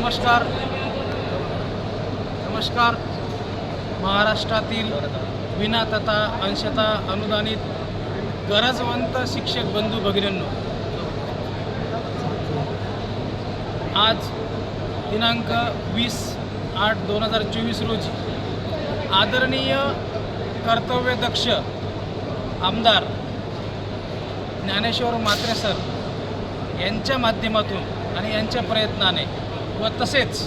नमस्कार. नमस्कार. महाराष्ट्रातील विना तथा अंशतः अनुदानित गरजवंत शिक्षक बंधू भगिनींनो आज दिनांक वीस आठ दोन हजार चोवीस रोजी आदरणीय कर्तव्यदक्ष आमदार ज्ञानेश्वर म्हात्रे सर यांच्या माध्यमातून आणि यांच्या प्रयत्नाने व तसेच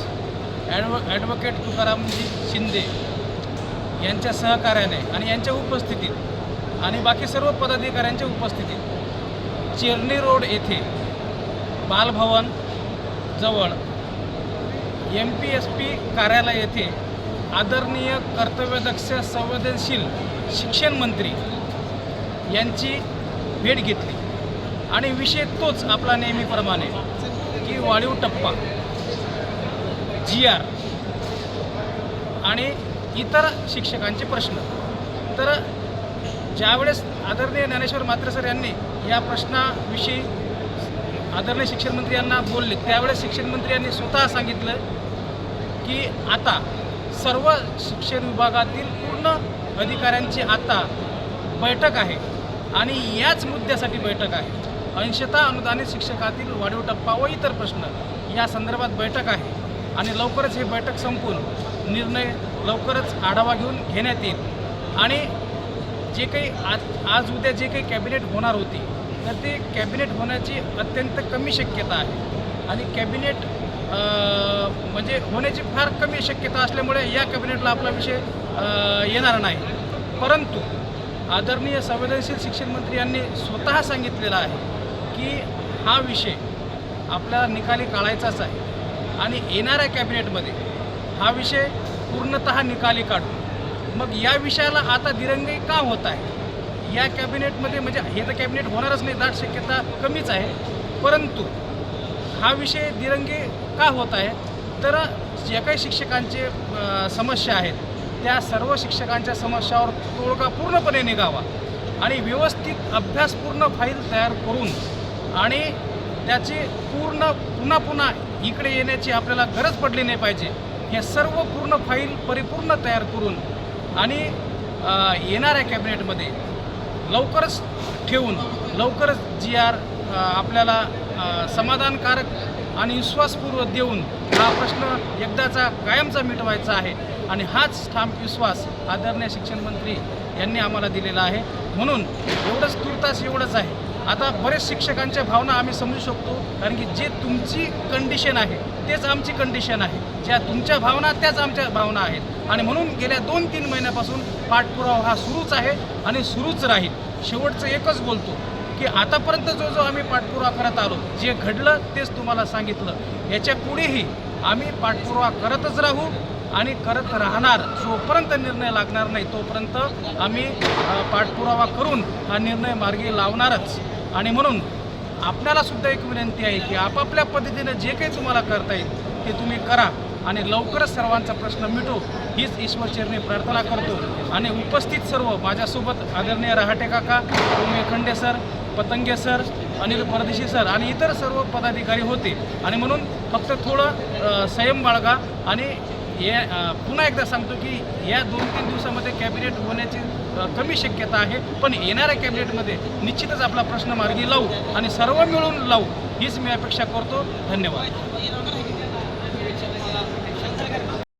ॲडव ॲडव्होकेट तुकारामजी शिंदे यांच्या सहकार्याने आणि यांच्या उपस्थितीत आणि बाकी सर्व पदाधिकाऱ्यांच्या उपस्थितीत चिरणी रोड येथे बालभवन जवळ एम पी एस पी कार्यालय येथे आदरणीय कर्तव्यदक्ष संवेदनशील शिक्षण मंत्री यांची भेट घेतली. आणि विषय तोच आपला नेहमीप्रमाणे की वाढीव टप्पा. G R. आणि इतर शिक्षकांचे प्रश्न. तर ज्यावेळेस आदरणीय ज्ञानेश्वर म्हात्रे सर यांनी या प्रश्नाविषयी आदरणीय शिक्षण मंत्री यांना बोलले त्यावेळेस शिक्षण मंत्री यांनी स्वतः सांगितलं की आता सर्व शिक्षण विभागातील पूर्ण अधिकाऱ्यांची आता बैठक आहे आणि याच मुद्द्यासाठी बैठक आहे. अंशतः अनुदानित शिक्षकातील वाढीव टप्पा व इतर प्रश्न या संदर्भात बैठक आहे. आणि लवकरच हे बैठक संपून निर्णय लवकरच आढावा घेऊन घेण्यात येईल. आणि जे काही आज आज उद्या जे काही कॅबिनेट होणार होती तर ते कॅबिनेट होण्याची अत्यंत कमी शक्यता आहे. आणि कॅबिनेट म्हणजे होण्याची फार कमी शक्यता असल्यामुळे या कॅबिनेटला आपला विषय येणार नाही. परंतु आदरणीय संवेदनशील शिक्षण मंत्री यांनी स्वतः सांगितलेलं आहे की हा विषय आपल्याला निकाली काढायचाच आहे. आणि येणाऱ्या कॅबिनेटमध्ये हा विषय पूर्णतः निकाली काढू. मग या विषयाला आता दिरंगाई का होत आहे? या कॅबिनेटमध्ये म्हणजे हे तर कॅबिनेट होणारच नाही दाट शक्यता कमीच आहे. परंतु हा विषय दिरंगी का होत आहे? तर ज्या काही शिक्षकांचे समस्या आहेत त्या सर्व शिक्षकांच्या समस्यावर तोडगा पूर्णपणे निघावा आणि व्यवस्थित अभ्यासपूर्ण फाईल तयार करून आणि त्याची पूर्ण पुन्हा पुन्हा इकडे येण्याची आपल्याला गरज पडली नाही पाहिजे. हे सर्व पूर्ण फाईल परिपूर्ण तयार करून आणि येणाऱ्या कॅबिनेटमध्ये लवकरच ठेवून लवकरच जी आर आपल्याला समाधानकारक आणि विश्वासपूर्वक देऊन हा प्रश्न एकदाचा कायमचा मिटवायचा आहे. आणि हाच ठाम विश्वास आदरणीय शिक्षण मंत्री यांनी आम्हाला दिलेला आहे. म्हणून एवढंच तुर्तास एवढंच आहे. आता बरेच शिक्षकांच्या भावना आम्ही समजू शकतो कारण की जे तुमची कंडिशन आहे तेच आमची कंडिशन आहे. ज्या तुमच्या भावना त्याच आमच्या भावना आहेत. आणि म्हणून गेल्या दोन तीन महिन्यापासून पाठपुरावा हा सुरूच आहे आणि सुरूच राहील. शेवटचं एकच बोलतो की आतापर्यंत जो जो आम्ही पाठपुरावा करत आलो जे घडलं तेच तुम्हाला सांगितलं. याच्या पुढेही आम्ही पाठपुरावा करतच राहू. आणि करत राहणार जोपर्यंत निर्णय लागणार नाही तोपर्यंत आम्ही पाठपुरावा करून हा निर्णय मार्गी लावणारच. आणि म्हणून आपल्याला सुद्धा एक विनंती आहे की आपापल्या पद्धतीनं जे काही तुम्हाला करता येईल ते तुम्ही करा आणि लवकरच सर्वांचा प्रश्न मिटो हीच ईश्वरचरणी प्रार्थना करतो. आणि उपस्थित सर्व माझ्यासोबत आदरणीय रहाटे काका उमे खंडे सर पतंगे सर अनिल परदेशी सर आणि इतर सर्व पदाधिकारी होते. आणि म्हणून फक्त थोडं संयम बाळगा आणि हे पुन्हा एकदा सांगतो की या दोन तीन दिवसामध्ये कॅबिनेट होण्याची कमी शक्यता आहे. पण येणाऱ्या कॅबिनेटमध्ये निश्चितच आपला प्रश्न मार्गी लावू आणि सर्व मिळून लावू हीच मी अपेक्षा करतो. धन्यवाद.